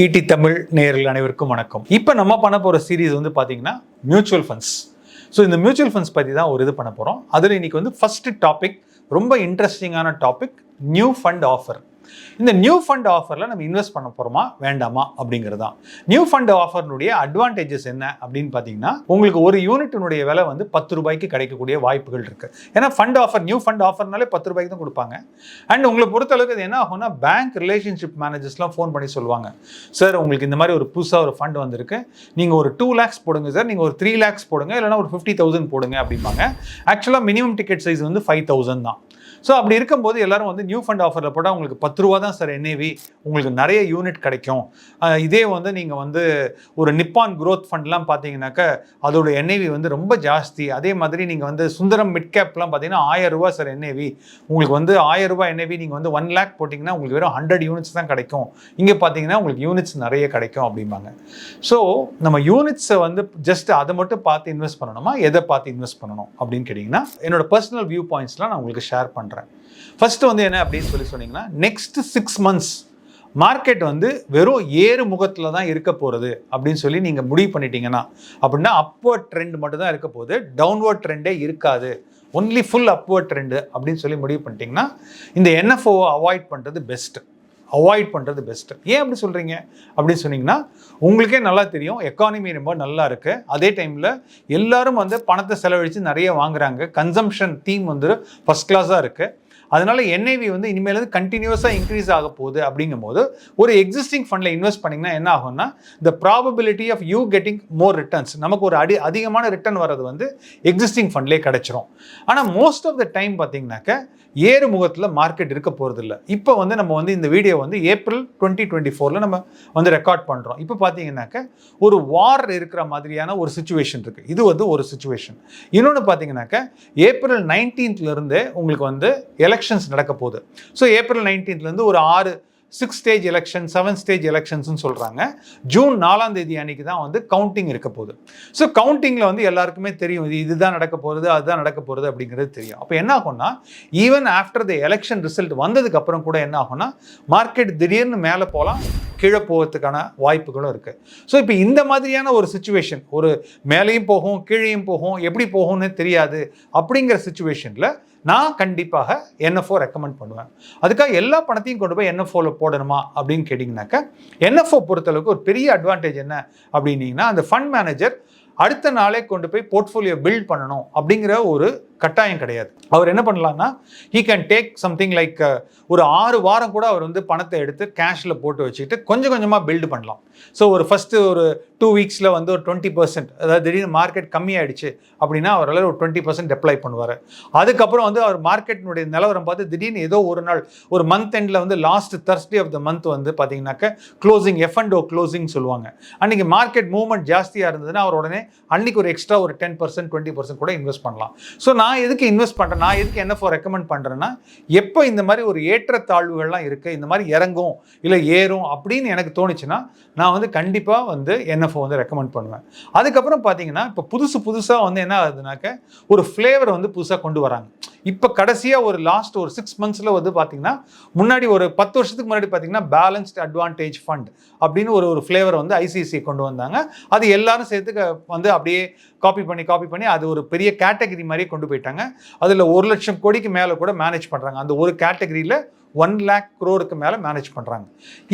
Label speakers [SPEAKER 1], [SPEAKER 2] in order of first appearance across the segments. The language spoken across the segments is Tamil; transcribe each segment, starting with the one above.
[SPEAKER 1] ஈடி தமிழ் நேயர்கள் அனைவருக்கும் வணக்கம். இப்போ நம்ம பண்ண போகிற சீரீஸ் வந்து பார்த்தீங்கன்னா மியூச்சுவல் ஃபண்ட்ஸ் ஸோ இந்த மியூச்சுவல் ஃபண்ட்ஸ் பற்றி தான் ஒரு இது பண்ண போகிறோம் அதில் இன்றைக்கி வந்து ஃபஸ்ட்டு டாபிக் ரொம்ப இன்ட்ரெஸ்டிங்கான டாபிக் நியூ ஃபண்ட் ஆஃபர் இந்த நியூ ஃபண்ட் ஆஃபரில் நம்ம இன்வெஸ்ட் பண்ண போகிறோமா வேண்டாமா அப்படிங்கிறது தான் நியூ ஃபண்ட் ஆஃபர்னுடைய அட்வான்டேஜஸ் என்ன அப்படின்னு பார்த்தீங்கன்னா உங்களுக்கு ஒரு யூனிட்டினுடைய விலை வந்து பத்து ரூபாய்க்கு கிடைக்கக்கூடிய வாய்ப்புகள் இருக்குது ஏன்னா ஃபண்ட் ஆஃபர் நியூ ஃபண்ட் ஆஃபர்னாலே பத்து ரூபாய்க்கு தான் கொடுப்பாங்க. அண்ட் உங்களை பொறுத்தளவுக்கு இது என்ன ஆகும்னா பேங்க் ரிலேஷன்ஷிப் மேனேஜர்ஸ்லாம் ஃபோன் பண்ணி சொல்லுவாங்க. சார் உங்களுக்கு இந்த மாதிரி ஒரு புதுசாக ஒரு ஃபண்ட் வந்திருக்கு. நீங்கள் ஒரு டூ லேக்ஸ் போடுங்க சார் நீங்கள் ஒரு த்ரீ லேக்ஸ் போடுங்க. இல்லைனா ஒரு ஃபிஃப்டி தௌசண்ட் போடுங்க அப்படிம்பாங்க. ஆக்சுவலாக மினிமம் டிக்கெட் சைஸ் வந்து ஃபைவ் தௌசண்ட் தான். ஸோ அப்படி இருக்கும்போது எல்லாரும் வந்து நியூ ஃபண்ட் ஆஃபரில் போட்டால் உங்களுக்கு பத்து ரூபா தான் சார் என்ஏவி உங்களுக்கு நிறைய யூனிட் கிடைக்கும். இதே வந்து நீங்கள் வந்து ஒரு நிப்பான் க்ரோத் ஃபண்ட்லாம் பார்த்தீங்கன்னாக்க அதோட என்ஏவி வந்து ரொம்ப ஜாஸ்தி. அதே மாதிரி நீங்கள் வந்து சுந்தரம் மிட் கேப்லாம் பார்த்தீங்கன்னா ஆயிரம் ரூபா சார் என்ஏவி உங்களுக்கு வந்து ஆயிரம் ரூபா என்ஏவி நீங்கள் வந்து ஒன் லேக் போட்டிங்கன்னா உங்களுக்கு வெறும் ஹண்ட்ரட் யூனிட்ஸ் தான் கிடைக்கும். இங்கே பார்த்தீங்கன்னா உங்களுக்கு யூனிட்ஸ் நிறைய கிடைக்கும் அப்படிம்பாங்க. ஸோ நம்ம யூனிட்ஸை வந்து ஜஸ்ட் அதை மட்டும் பார்த்து இன்வெஸ்ட் பண்ணணுமா? எதை பார்த்து இன்வெஸ்ட் பண்ணணும் அப்படின்னு கேட்டிங்கன்னா என்னோட பர்சனல் வியூ பாயிண்ட்ஸ்லாம் நான் உங்களுக்கு ஷேர் பண்ணுறேன் ஃபர்ஸ்ட் வந்து என்ன அப்படின்னு சொல்லி சொன்னீங்கன்னா நெக்ஸ்ட் சிக்ஸ் மந்த்ஸ் மார்க்கெட் வந்து வெறும் ஏறு முகத்தில் தான் இருக்க போகிறது அப்படின்னு சொல்லி நீங்கள் முடிவு பண்ணிட்டீங்கன்னா அப்படின்னா அப்வர்ட் ட்ரெண்ட் மட்டும் தான் இருக்க போகுது. டவுன்வர்ட் ட்ரெண்டே இருக்காது. ஒன்லி ஃபுல் அப்வர்ட் ட்ரெண்டு அப்படின்னு சொல்லி முடிவு பண்ணிட்டீங்கன்னா இந்த என்எஃப்ஓவை அவாய்ட் பண்ணுறது பெஸ்ட்டு அவாய்ட் பண்ணுறது பெஸ்ட்டு ஏன் அப்படி சொல்கிறீங்க அப்படின்னு சொன்னீங்கன்னா உங்களுக்கே நல்லா தெரியும் எக்கானமி ரொம்ப நல்லா இருக்குது அதே டைமில் எல்லாரும் வந்து பணத்தை செலவழித்து நிறைய வாங்குறாங்க. கன்சம்ஷன் தீம் வந்து ஃபஸ்ட் கிளாஸாக இருக்குது அதனால என்ஐவி வந்து இனிமேல் வந்து கண்டினியூஸாக இன்க்ரீஸ் ஆக போகுது அப்படிங்கும்போது ஒரு எக்ஸிஸ்டிங் ஃபண்டில் இன்வெஸ்ட் பண்ணிங்கன்னா என்ன ஆகும்னா the probability of you getting more returns நமக்கு ஒரு அடி அதிகமான ரிட்டர்ன் வர்றது வந்து எக்ஸிஸ்டிங் ஃபண்ட்லேயே கிடைச்சிரும். ஆனால் மோஸ்ட் ஆஃப் த டைம் பார்த்தீங்கன்னாக்க ஏறு முகத்தில் மார்க்கெட் இருக்க போகிறது இல்லை இப்போ வந்து நம்ம வந்து இந்த வீடியோ வந்து ஏப்ரல் டுவெண்ட்டி டுவெண்ட்டி ஃபோரில் நம்ம வந்து ரெக்கார்ட் பண்ணுறோம் இப்போ பார்த்தீங்கன்னாக்க ஒரு வார் இருக்கிற மாதிரியான ஒரு சுச்சுவேஷன் இருக்குது இது வந்து ஒரு சுச்சுவேஷன் இன்னொன்று பார்த்தீங்கன்னாக்க ஏப்ரல் 19th உங்களுக்கு வந்து எலெக்ஷன்ஸ் நடக்க போகுது. ஸோ ஏப்ரல் 19th இருந்து ஒரு ஆறு six stage election seven stage எலெக்ஷன்ஸ்னு சொல்கிறாங்க ஜூன் நாலாம் தேதி அன்னைக்கு தான் வந்து கவுண்டிங் இருக்க போகுது. ஸோ கவுண்டிங்கில் வந்து எல்லாருக்குமே தெரியும் இது இதுதான் நடக்க போகிறது அதுதான் நடக்க போகிறது அப்படிங்கிறது தெரியும். அப்போ என்ன ஆகும்னா even after the election result வந்ததுக்கப்புறம் கூட என்ன ஆகும்னா மார்க்கெட் திடீர்னு மேலே போகலாம் கீழே போகிறதுக்கான வாய்ப்புகளும் இருக்குது ஸோ இப்போ இந்த மாதிரியான ஒரு சுச்சுவேஷன் ஒரு மேலேயும் போகும் கீழேயும் போகும் எப்படி போகும்னு தெரியாது அப்படிங்கிற சுச்சுவேஷனில் நான் கண்டிப்பாக என்எஃப்ஓ ரெக்கமெண்ட் பண்ணுவேன். அதுக்காக எல்லா பணத்தையும் கொண்டு போய் என்எஃப்ஓவில் போடணுமா அப்படின்னு கேட்டிங்கனாக்கா என்எஃப்ஓ பொறுத்தளவுக்கு ஒரு பெரிய அட்வான்டேஜ் என்ன அப்படின்னீங்கன்னா அந்த ஃபண்ட் மேனேஜர் அடுத்த நாளே கொண்டு போய் போர்ட்ஃபோலியோ பில்ட் பண்ணணும் அப்படிங்கிற ஒரு கட்டாயம் கிடையாது. அவர் என்ன பண்ணலாம்னா he can take something like ஒரு ஆறு வாரம் கூட அவர் வந்து பணத்தை எடுத்து கேஷில் போட்டு வச்சுக்கிட்டு கொஞ்சம் கொஞ்சமாக பில்டு பண்ணலாம். ஸோ ஒரு ஃபஸ்ட்டு ஒரு டூ வீக்ஸில் வந்து ஒரு டுவெண்ட்டி பர்சன்ட் அதாவது திடீர்னு மார்க்கெட் கம்மியாயிடுச்சு அப்படின்னா அவரால் ஒரு டுவெண்ட்டி பர்சன்ட் அப்ளை பண்ணுவார். அதுக்கப்புறம் வந்து அவர் மார்க்கெட்டினுடைய நிலவரம் பார்த்து திடீர்னு ஏதோ ஒரு நாள் ஒரு மந்த் எண்டில் வந்து last Thursday of the month வந்து பார்த்தீங்கன்னாக்க closing F and O closing சொல்லுவாங்க. அன்றைக்கி மார்க்கெட் மூவ்மெண்ட் ஜாஸ்தியாக இருந்ததுன்னா அவர் உடனே அன்றைக்கி ஒரு எக்ஸ்ட்ரா ஒரு டென் பர்சன்ட் டுவெண்ட்டி பர்சன்ட் கூட இன்வெஸ்ட் பண்ணலாம். ஸோ நான் நான் எதுக்கு இன்வெஸ்ட் பண்ணுறேன் நான் எதுக்கு என்ன ஃபோர் ரெக்கமெண்ட் பண்ணுறேன்னா எப்போ இந்த மாதிரி ஒரு ஏற்றத்தாழ்வுகள்லாம் இருக்குது இந்த மாதிரி இறங்கும் இல்லை ஏறும் அப்படின்னு எனக்கு தோணுச்சுன்னா நான் வந்து கண்டிப்பாக வந்து என்எஃப்ஓ வந்து ரெக்கமெண்ட் பண்ணுவேன். அதுக்கப்புறம் பார்த்தீங்கன்னா இப்போ புதுசு புதுசாக வந்து என்ன ஆகுதுனாக்க ஒரு ஃப்ளேவர் வந்து புதுசாக கொண்டு வராங்க. இப்போ கடைசியாக ஒரு லாஸ்ட் ஒரு சிக்ஸ் மந்த்ஸில் வந்து பார்த்தீங்கன்னா முன்னாடி ஒரு பத்து வருஷத்துக்கு முன்னாடி பார்த்தீங்கன்னா பேலன்ஸ்ட் அட்வான்டேஜ் ஃபண்ட் அப்படின்னு ஒரு ஒரு ஃப்ளேவர் வந்து ஐசிசி கொண்டு வந்தாங்க. அது எல்லாரும் சேர்த்து வந்து அப்படியே காப்பி பண்ணி காப்பி பண்ணி அது ஒரு பெரிய கேட்டகரி மாதிரியே கொண்டு போயிட்டாங்க. அதில் ஒரு லட்சம் கோடிக்கு மேலே கூட மேனேஜ் பண்ணுறாங்க அந்த ஒரு கேட்டகரியில் ஒன் லேக் க்ரோருக்கு மேலே மேனேஜ் பண்ணுறாங்க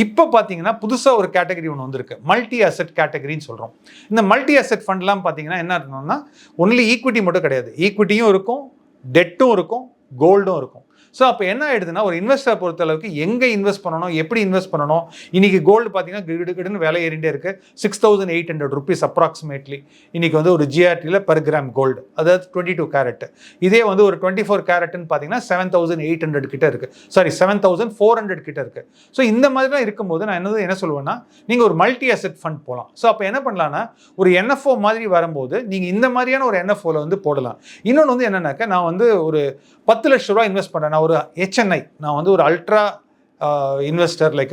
[SPEAKER 1] இப்போ பார்த்தீங்கன்னா புதுசாக ஒரு கேட்டகரி ஒன்று வந்திருக்கு. மல்டி அசெட் கேட்டகரின்னு சொல்கிறோம் இந்த மல்டி அசெட் ஃபண்ட்லாம் பார்த்தீங்கன்னா என்ன இருக்கணும்னா ஒன்லி ஈக்விட்டி மட்டும் கிடையாது. ஈக்விட்டியும் இருக்கும் டெட்டும் இருக்கும் கோல்டும் இருக்கும். ஸோ அப்போ என்ன ஆயிடுதுன்னா ஒரு இன்வெஸ்டரை பொறுத்தளவுக்கு எங்கே இன்வெஸ்ட் பண்ணணும் எப்படி இன்வெஸ்ட் பண்ணணும்? இன்னைக்கு கோல்டு பார்த்தீங்கன்னா கிடு கிடுன்னு விலை ஏறிண்டே இருக்கு. Six thousand eight hundred rupees approximately இன்னைக்கு வந்து ஒரு ஜிஆர்டியில் பெர் கிராம் கோல்டு அதாவது டுவெண்ட்டி டூ கேரட் இதே வந்து ஒரு டுவெண்ட்டி ஃபோர் கேரட்னு பார்த்தீங்கன்னா செவன் தௌசண்ட் எயிட் ஹண்ட்ரட் கிட்ட இருக்கு. Sorry seven thousand four hundred கிட்ட இருக்கு. ஸோ இந்த மாதிரிலாம் இருக்கும்போது நான் என்னது என்ன சொல்லுவேன்னா நீங்கள் ஒரு மல்டி அசெட் ஃபண்ட் போகலாம் ஸோ அப்போ என்ன பண்ணலாம்னா ஒரு என்எஃப்ஓ மாதிரி வரும்போது நீங்கள் இந்த மாதிரியான ஒரு என்எஃப்ஓவில் வந்து போடலாம். இன்னொன்று வந்து என்னன்னாக்கா நான் வந்து ஒரு பத்து லட்ச ரூபா இன்வெஸ்ட் பண்ணுறேன் நான் ஒரு ஹெச்என்ஐ நான் வந்து ஒரு அல்ட்ரா இன்வெஸ்டர் லைக்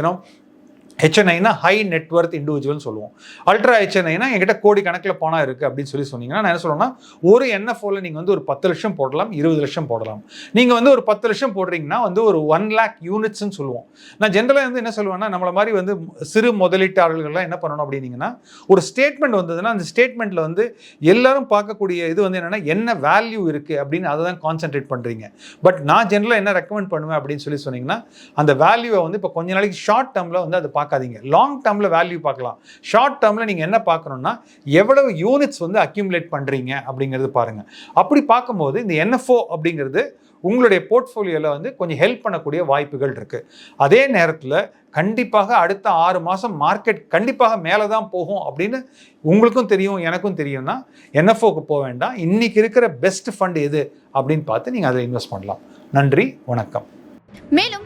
[SPEAKER 1] ஹெச்என்ஐனா ஹை நெட்ஒர்த் இண்டிவிஜுவல்னு சொல்லுவோம். அல்ட்ரா ஹெச்என்ஐனா என்கிட்ட கோடி கணக்கில் பணம் இருக்குது அப்படின்னு சொல்லி சொன்னீங்கன்னா நான் என்ன சொல்லுவேன்னா ஒரு என்எஃப்ஓவில் நீங்கள் வந்து ஒரு பத்து லட்சம் போடலாம் இருபது லட்சம் போடலாம். நீங்கள் வந்து ஒரு பத்து லட்சம் போடுறீங்கன்னா வந்து ஒரு ஒன் லேக் யூனிட்ஸ்னு சொல்லுவோம். நான் ஜென்ரலாக வந்து என்ன சொல்லுவேன்னா நம்மளை மாதிரி வந்து சிறு முதலீட்டாளர்கள்லாம் என்ன பண்ணணும் அப்படின்னீங்கன்னா ஒரு ஸ்டேட்மெண்ட் வந்ததுன்னா அந்த ஸ்டேட்மெண்ட்டில் வந்து எல்லாரும் பார்க்கக்கூடிய இது வந்து என்னென்னா என்ன வேல்யூ இருக்குது அப்படின்னு அதை தான் கான்சென்ட்ரேட் பண்ணுறீங்க பட் நான் ஜென்ரலாக என்ன ரெக்கமெண்ட் பண்ணுவேன் அப்படின்னு சொல்லி சொன்னீங்கன்னா அந்த வேல்யூவை வந்து இப்போ கொஞ்ச நாளைக்கு ஷார்ட் டேர்மில் வந்து அதை பார்க்காதீங்க. லாங் டேர்மில் வேல்யூ பார்க்கலாம். ஷார்ட் டேர்மில் நீங்கள் என்ன பார்க்கணும்னா எவ்வளவு யூனிட்ஸ் வந்து அக்யூமுலேட் பண்ணுறீங்க அப்படிங்கிறது பாருங்கள் அப்படி பார்க்கும்போது இந்த என்எஃப்ஓ அப்படிங்கிறது உங்களுடைய போர்ட்ஃபோலியோவில் வந்து கொஞ்சம் ஹெல்ப் பண்ணக்கூடிய வாய்ப்புகள் இருக்குது அதே நேரத்தில் கண்டிப்பாக அடுத்த ஆறு மாதம் மார்க்கெட் கண்டிப்பாக மேலே தான் போகும் அப்படின்னு உங்களுக்கும் தெரியும் எனக்கும் தெரியும்னா என்எஃப்ஓக்கு போக வேண்டாம். இன்றைக்கி இருக்கிற பெஸ்ட் ஃபண்ட் எது அப்படின்னு பார்த்து நீங்கள் அதில் இன்வெஸ்ட் பண்ணலாம். நன்றி வணக்கம்.
[SPEAKER 2] மேலும்